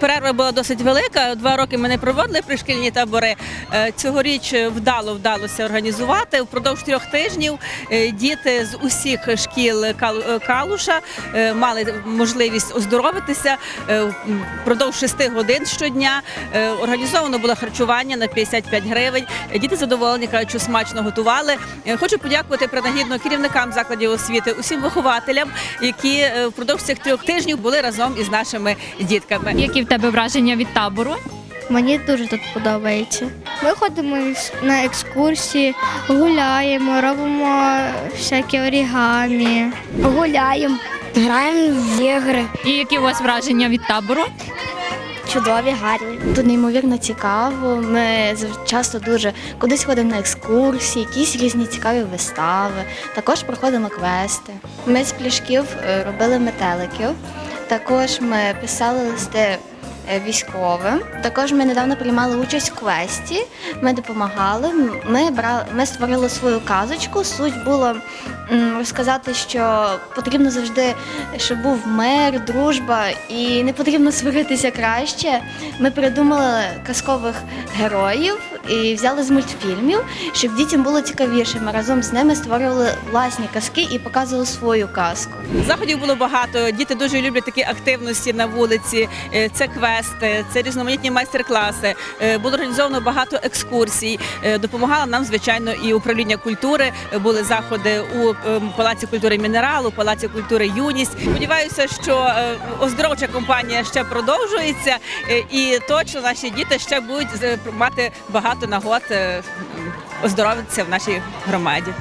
Перерва була досить велика. Два роки ми не проводили пришкільні табори. Е, Цьогоріч вдало вдалося організувати. Впродовж трьох тижнів е, діти з усіх шкіл е, Калуша мали можливість оздоровитися впродовж шести годин щодня. Організовано було харчування на 55 гривень. Діти задоволені, кажуть, що смачно готували. Хочу подякувати принагідно керівникам закладів освіти, усім вихователям, які впродовж цих трьох тижнів були разом із нашими дітками. В тебе враження від табору? Мені дуже тут подобається. Ми ходимо на екскурсії, гуляємо, робимо всякі орігамі. Гуляємо, граємо в ігри. І які у вас враження від табору? Чудові, гарні. Тут неймовірно цікаво. Ми часто дуже кудись ходимо на екскурсії, якісь різні цікаві вистави. Також проходимо квести. Ми з пляшків е, робили метеликів. Також ми писали листи військовим. Також ми недавно приймали участь в квесті. Ми допомагали. Ми брали, ми створили свою казочку. Суть було розказати, що потрібно завжди, щоб був мир, дружба, і не потрібно сваритися краще. Ми придумали казкових героїв і взяли з мультфільмів, щоб дітям було цікавіше. Ми разом з ними створювали власні казки і показували свою казку. Заходів було багато. Діти дуже люблять такі активності на вулиці. Е, Це квести, це різноманітні майстер-класи. Е, Було організовано багато екскурсій. Е, Допомагало нам, звичайно, і управління культури. Були заходи у е, Палаці культури Мінерал, у Палаці культури Юність. Сподіваюся, що е, оздоровча кампанія ще продовжується, і точно наші діти ще будуть мати багато нагод оздоровитися в нашій громаді.